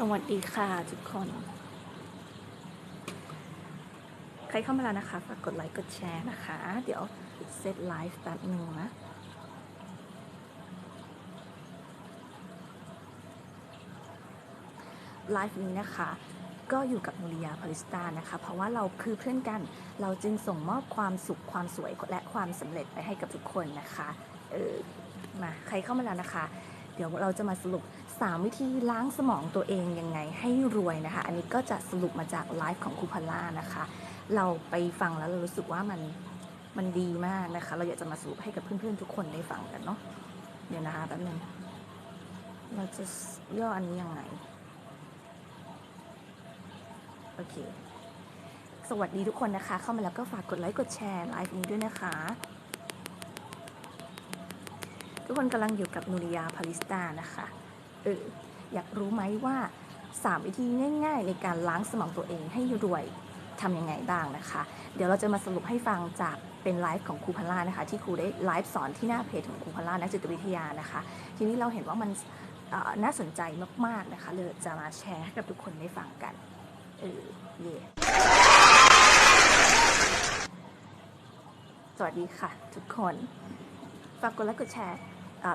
สวัสดีค่ะทุกคน ใครเข้ามาแล้วนะคะฝากกดไลค์กดแชร์นะคะ เดี๋ยวเซตไลฟ์แป๊บหนึ่งนะไลฟ์นี้นะคะ ก็อยู่กับนุริยาพาริสตานะคะ เพราะว่าเราคือเพื่อนกันเราจึงส่งมอบความสุขความสวยและความสำเร็จไปให้กับทุกคนนะคะเออมาใครเข้ามาแล้วนะคะ เดี๋ยวเราจะมาสรุป 3 วิธีล้างสมองตัวเองยังไงให้รวยนะคะ อันนี้ก็จะสรุปมาจากไลฟ์ของครูพอลล่านะคะ เราไปฟังแล้วเรารู้สึกว่ามันมันดีมากนะคะ เราอยากจะมาสรุปให้กับเพื่อนๆทุกคนได้ฟังกันเนาะเดี๋ยวนะคะแป๊บนึงเราจะย่ออันนี้ยังไงโอเค สวัสดีทุกคนนะคะ เข้ามาแล้วก็ฝากกดไลค์กดแชร์ไลฟ์นี้ด้วยนะคะ ทุกคนกำลังอยู่กับนูริยาพาริสตานะคะเอออยากรู้ไหมว่า 3 วิธีง่าย ๆ ในการล้างสมองตัวเองให้รวยทำยังไงบ้างนะคะ เดี๋ยวเราจะมาสรุปให้ฟังจากเป็นไลฟ์ของครูพลล่านะคะ ที่ครูได้ไลฟ์สอนที่หน้าเพจของครูพลล่านักจิตวิทยานะคะ ทีนี้เราเห็นว่ามันน่าสนใจมากๆนะคะเลยจะมาแชร์ให้กับทุกคนได้ฟังกันเออเย่สวัสดีค่ะ ทุกคน ฝากกดไลค์กดแชร์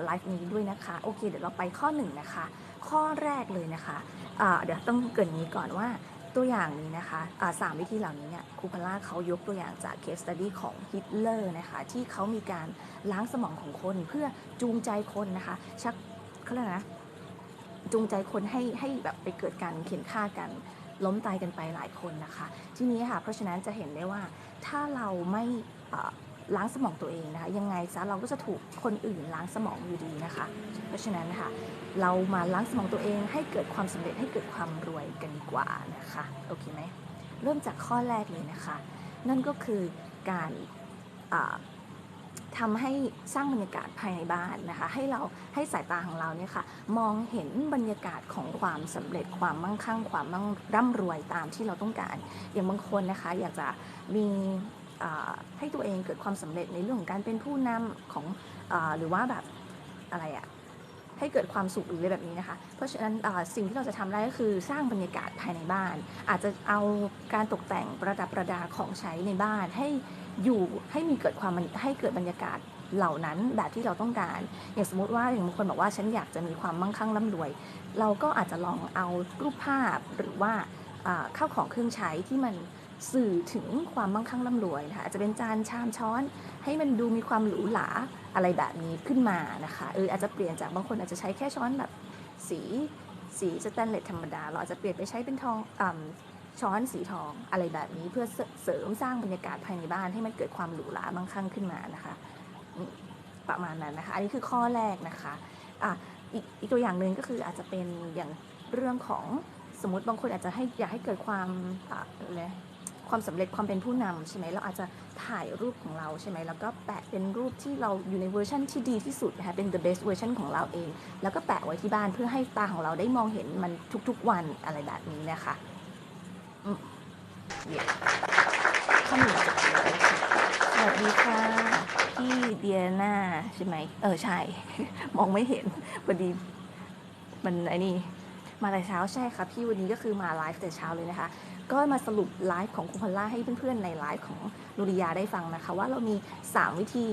ไลฟ์นี้ด้วยนะคะโอเคเดี๋ยวเราไปข้อหนึ่งนะคะ ข้อแรกเลยนะคะอ่าเดี๋ยวต้องเกินนี้ก่อนว่าตัวอย่างนี้นะคะสามวิธีเหล่านี้เนี่ยครูพลล่าเขายกตัวอย่างจากเคสตัดดี้ของฮิตเลอร์นะคะที่เขามีการล้างสมองของคนเพื่อจูงใจคนนะคะชักเขาเรียกอะไรนะจูงใจคนให้ให้แบบไปเกิดการเข็นฆ่ากันล้มตายกันไปหลายคนนะคะ ที่นี้ค่ะเพราะฉะนั้นจะเห็นได้ว่าถ้าเราไม่ ล้างสมองตัวเองนะคะยังไงซะเราก็จะถูกคนอื่นล้างสมองอยู่ดีนะคะ เพราะฉะนั้นนะคะเรามาล้างสมองตัวเองให้เกิดความสำเร็จให้เกิดความรวยกันดีกว่านะคะโอเคไหมเริ่มจากข้อแรกเลยนะคะ นั่นก็คือการอ่าทำให้สร้างบรรยากาศภายในบ้านนะคะ ให้เราให้สายตาของเราเนี่ยค่ะมองเห็นบรรยากาศของความสำเร็จความมั่งคั่ง ความมั่งร่ำรวยตามที่เราต้องการ อย่างบางคนนะคะ อยากจะมี ให้ตัวเองเกิดความสำเร็จในเรื่องของการเป็นผู้นำของอหรือว่าแบบอะไรอะให้เกิดความสุขหรืออะไรแบบนี้นะคะ เพราะฉะนั้นสิ่งที่เราจะทำได้ก็คือสร้างบรรยากาศภายในบ้าน อาจจะเอาการตกแต่งประดับประดาของใช้ในบ้าน ให้อยู่ให้มีเกิดความให้เกิดบรรยากาศเหล่านั้นแบบที่เราต้องการ อย่างสมมติว่าอย่างบางคนบอกว่าฉันอยากจะมีความมั่งคั่งร่ำรวย เราก็อาจจะลองเอารูปภาพหรือว่าอ่าข้าวของเครื่องใช้ที่มัน สื่อถึงความมั่งคั่งร่ำรวยนะคะอาจจะเป็นจานชามช้อน ให้มันดูมีความหรูหราอะไรแบบนี้ขึ้นมานะคะเอออาจจะเปลี่ยนจากบางคนอาจจะใช้แค่ช้อนแบบสีสีสแตนเลสธรรมดา เราอาจจะเปลี่ยนไปใช้เป็นทองอช้อนสีทองอะไรแบบนี้เพื่อเสริมสร้างบรรยากาศภายในบ้านให้มันเกิดความหรูหรามั่งคั่งขึ้นมานะคะประมาณนั้นนะคะ อันนี้คือข้อแรกนะคะอะอีกอีกตัวอย่างหนึ่งก็คืออาจจะเป็นอย่างเรื่องของสมมติบางคนอาจจะให้อยากให้เกิดความอะไร ความสำเร็จความเป็นผู้นำใช่ไหมเราอาจจะถ่ายรูปของเราใช่ไหมแล้วก็แปะเป็นรูปที่เราอยู่ในเวอร์ชันที่ดีที่สุดนะคะเป็น the best version ของเราเอง แล้วก็แปะไว้ที่บ้านเพื่อให้ตาของเราได้มองเห็นมันทุกๆวันอะไรแบบนี้นะคะอืมเยี่ยมข้อหนึ่งจบค่ะสวัสดีค่ะพี่เดียนาใช่ไหมเออใช่ มองไม่เห็นพอดีมันไอ้นี่มาแต่เช้าใช่ค่ะพี่วันนี้ก็คือมาไลฟ์แต่เช้าเลยนะคะ ก็มาสรุปไลฟ์ของคุณพอลล่าให้เพื่อนๆในไลฟ์ของนุริยาได้ฟังนะคะ ว่าเรามี 3 วิธี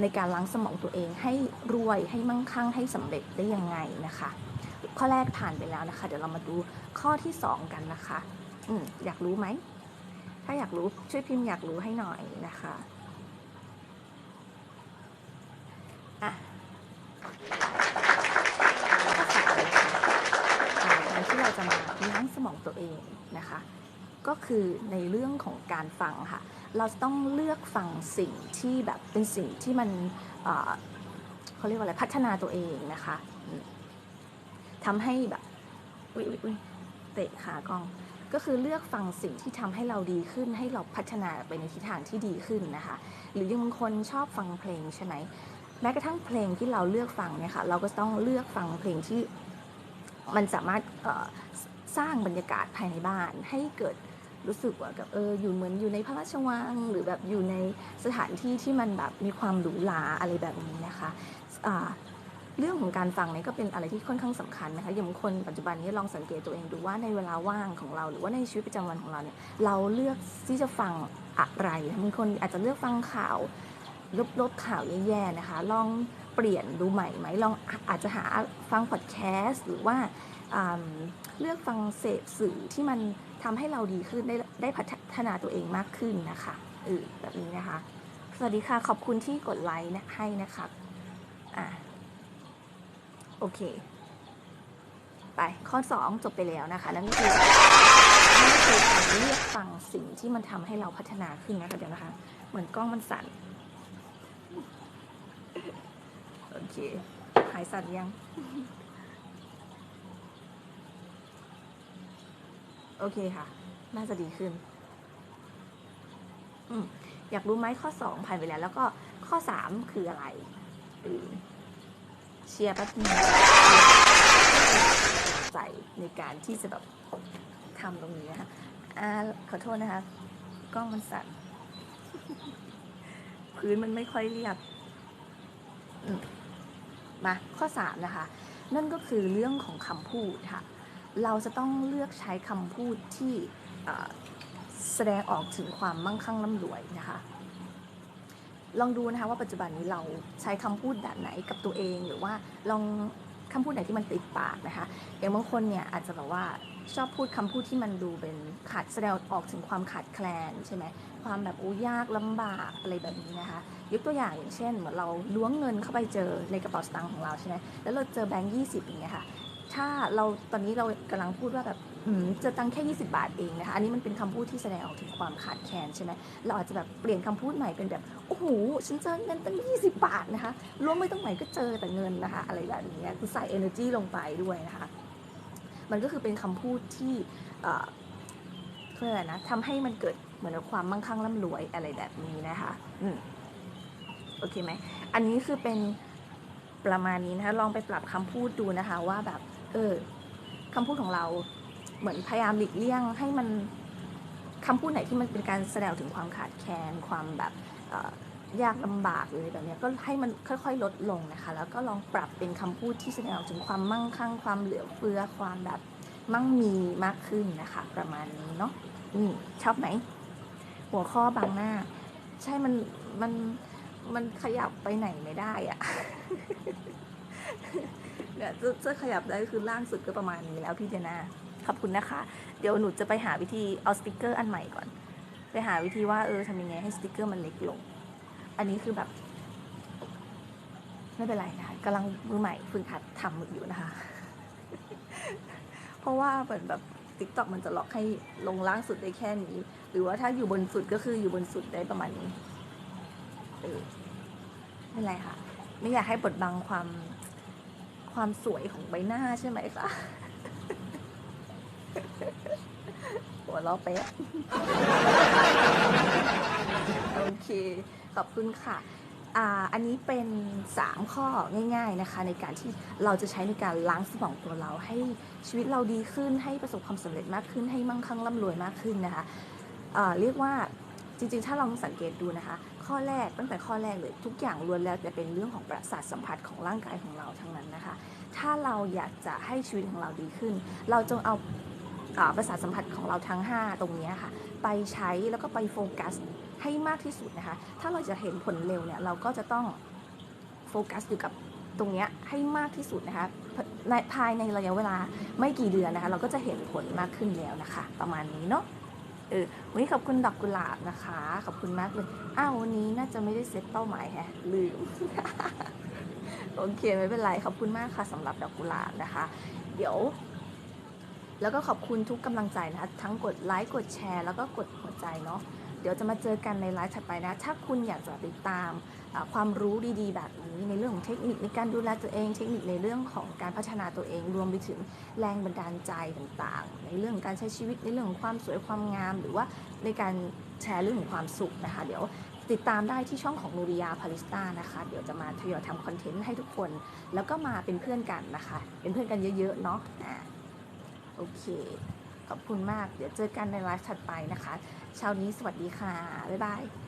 ในการล้างสมองตัวเองให้รวยให้มั่งคั่งให้สำเร็จได้ยังไงนะคะ ข้อแรกผ่านไปแล้วนะคะ เดี๋ยวเรามาดูข้อที่ 2 กันนะคะอืมอยากรู้ไหม ถ้าอยากรู้ช่วยพิมพ์อยากรู้ให้หน่อยนะคะอะข้อสามเลยค่ะอ่าการที่เราจะมาล้างสมองตัวเองนะคะ ก็คือในเรื่องของการฟังค่ะ เราต้องเลือกฟังสิ่งที่แบบเป็นสิ่งที่มันเเขาเรียกว่าอะไรพัฒนาตัวเองนะคะทำให้แบบอุ๊ยอุ๊ยเตะขากล้อง ก็คือเลือกฟังสิ่งที่ทำให้เราดีขึ้น ให้เราพัฒนาไปในทิศทางที่ดีขึ้นนะคะ หรือยังบางคนชอบฟังเพลงใช่ไหมแม้กระทั่งเพลงที่เราเลือกฟังเนี่ยค่ะ เราก็ต้องเลือกฟังเพลงที่มันสามารถสร้างบรรยากาศภายในบ้านให้เกิด รู้สึกว่ากับเอออยู่เหมือนอยู่ในพระราชวัง หรือแบบอยู่ในสถานที่ที่มันแบบมีความหรูหราอะไรแบบนี้นะคะเรื่องของการฟังเนี่ยก็เป็นอะไรที่ค่อนข้างสำคัญนะคะอย่างคนปัจจุบันนี้ลองสังเกตตัวเองดูว่าในเวลาว่างของเรา หรือว่าในชีวิตประจำวันของเราเนี่ยเราเลือกที่จะฟังอะไรบางคนอาจจะเลือกฟังข่าวลบลบข่าวแย่ๆนะคะ ลองเปลี่ยนดูใหม่ไหมลองอาจจะหาฟังพอดแคสต์หรือว่า เลือกฟังเสพสื่อที่มันทำให้เราดีขึ้นได้ได้พัฒนาตัวเองมากขึ้นนะคะเออแบบนี้นะคะ สวัสดีค่ะขอบคุณที่กดไลค์นะให้นะคะอะโอเค ไปข้อ 2 จบไปแล้วนะคะนั่นก็คือนั่นก็คือการเลือกฟังสิ่งที่มันทำให้เราพัฒนาขึ้นนะคะเดี๋ยวนะคะ เหมือนกล้องมันสั่นโอเคหายสั่นยัง โอเคค่ะ น่าจะดีขึ้นอือยากรู้ไหมข้อ2ผ่านไปแล้ว แล้วก็ข้อ3คืออะไรเออเชียร์แป๊บนึงใจในการที่จะแบบทำตรงนี้นะคะอ่าขอโทษนะคะ กล้องมันสั่น พื้นมันไม่ค่อยเรียบมาข้อ3นะคะ นั่นก็คือเรื่องของคำพูดค่ะ เราจะต้องเลือกใช้คำพูดที่แสดงออกถึงความมั่งคั่งร่ำรวยนะคะ ลองดูนะคะว่าปัจจุบันนี้เราใช้คำพูดแบบไหนกับตัวเองหรือว่าลองคำพูดไหนที่มันติดปากนะคะอย่างบางคนเนี่ยอาจจะแบบว่าชอบพูดคำพูดที่มันดูเป็นขาดแสดงออกถึงความขาดแคลนใช่ไหมความแบบโอ้ยากลำบากอะไรแบบนี้นะคะยกตัวอย่างอย่างเช่นเหมือนเราล้วงเงินเข้าไปเจอในกระเป๋าสตางค์ของเราใช่ไหมแล้วเราเจอแบงค์ยี่สิบอย่างเงี้ยค่ะ ถ้าเราตอนนี้เรากำลังพูดว่าแบบจอตังค์แค่ 20 บาทเองนะคะ อันนี้มันเป็นคำพูดที่แสดงออกถึงความขาดแคลนใช่ไหมเราอาจจะแบบเปลี่ยนคำพูดใหม่เป็นแบบ โอ้โห ฉันเจอเงินตั้ง 20 บาทนะคะล้วงไม่ต้องไหนก็เจอแต่เงินนะคะ อะไรแบบนี้คือใส่ energy ลงไปด้วยนะคะ มันก็คือเป็นคำพูดที่เพื่อนะทำให้มันเกิดเหมือนความมั่งคั่งร่ำรวยอะไรแบบนี้นะคะอืมโอเคไหม อันนี้คือเป็นประมาณนี้นะคะ ลองไปปรับคำพูดดูนะคะว่าแบบ เออคำพูดของเราเหมือนพยายามหลีกเลี่ยงให้มันคำพูดไหนที่มันเป็นการแสดงถึงความขาดแคลนความแบบยากลำบากหรืออะไรแบบนี้ก็ให้มันค่อยๆ ลดลงนะคะ แล้วก็ลองปรับเป็นคำพูดที่แสดงออกถึงความมั่งคั่งความเหลือเฟือความแบบมั่งมีมากขึ้นนะคะ ประมาณนี้เนาะนี่ชอบไหมหัวข้อบางหน้า ใช่มันมันมันขยับไปไหนไม่ได้อะ เนี่ยจะขยับได้คือล่างสุดก็ประมาณนี้แล้วพี่เจนาขอบคุณนะคะ เดี๋ยวหนูจะไปหาวิธีเอาสติกเกอร์อันใหม่ก่อน ไปหาวิธีว่าเออทำยังไงให้สติกเกอร์มันเล็กลง อันนี้คือแบบ ไม่เป็นไรนะคะกำลังมือใหม่ฝึกหัดทำอยู่นะคะ เพราะว่าเหมือนแบบติ๊กต็อกมันจะล็อกให้ลงล่างสุดได้แค่นี้ หรือว่าถ้าอยู่บนสุดก็คืออยู่บนสุดได้ประมาณนี้เออไม่เป็นไรค่ะ ไม่อยากให้บดบังความ ความสวยของใบหน้าใช่ไหมคะหัวเราะเป๊ะโอเค ขอบคุณค่ะอ่าอันนี้เป็น 3 ข้อง่าย ๆนะคะ ในการที่เราจะใช้ในการล้างสมองตัวเราให้ชีวิตเราดีขึ้นให้ประสบความสำเร็จมากขึ้นให้มั่งคั่งร่ำรวยมากขึ้นนะคะเรียกว่าจริงๆ ถ้าลองสังเกตดูนะคะ ข้อแรกตั้งแต่ข้อแรกเลยทุกอย่างล้วนแล้วแต่เป็นเรื่องของประสาทสัมผัสของร่างกายของเราทั้งนั้นนะคะ ถ้าเราอยากจะให้ชีวิตของเราดีขึ้น เราจงเอาประสาทสัมผัสของเราทั้ง 5 ตรงนี้ค่ะ ไปใช้แล้วก็ไปโฟกัสให้มากที่สุดนะคะ ถ้าเราจะเห็นผลเร็วเนี่ยเราก็จะต้องโฟกัสอยู่กับตรงนี้ให้มากที่สุดนะคะภายในระยะเวลาไม่กี่เดือนนะคะ เราก็จะเห็นผลมากขึ้นแล้วนะคะ ประมาณนี้เนาะ เออวันนี้ขอบคุณดอกกุหลาบนะคะ ขอบคุณมากเลย อ้าววันนี้น่าจะไม่ได้เซตเป้าหมายแฮะลืม โอเคไม่เป็นไร ขอบคุณมากค่ะสำหรับดอกกุหลาบนะคะ เดี๋ยว แล้วก็ขอบคุณทุกกำลังใจนะคะ ทั้งกดไลค์ กดแชร์ แล้วก็กดหัวใจเนาะ ดี๋ยวจะมาเจอกันในไลฟ์ถัดไปนะ ถ้าคุณอยากจะติดตามความรู้ดีๆ แบบนี้ในเรื่องของเทคนิคในการดูแลตัวเอง เทคนิคในเรื่องของการพัฒนาตัวเองรวมไปถึงแรงบันดาลใจต่างๆ ในเรื่องของการใช้ชีวิตในเรื่องของความสวยความงาม หรือว่าในการแชร์เรื่องของความสุขนะคะ เดี๋ยวติดตามได้ที่ช่องของนูริยาพาริสตานะคะ เดี๋ยวจะมาทยอยทำคอนเทนต์ให้ทุกคน แล้วก็มาเป็นเพื่อนกันนะคะ เป็นเพื่อนกันเยอะๆเนาะอ่าโอเค ขอบคุณมาก เดี๋ยวเจอกันในไลฟ์ถัดไปนะคะ เช้านี้สวัสดีค่ะ บ๊ายบาย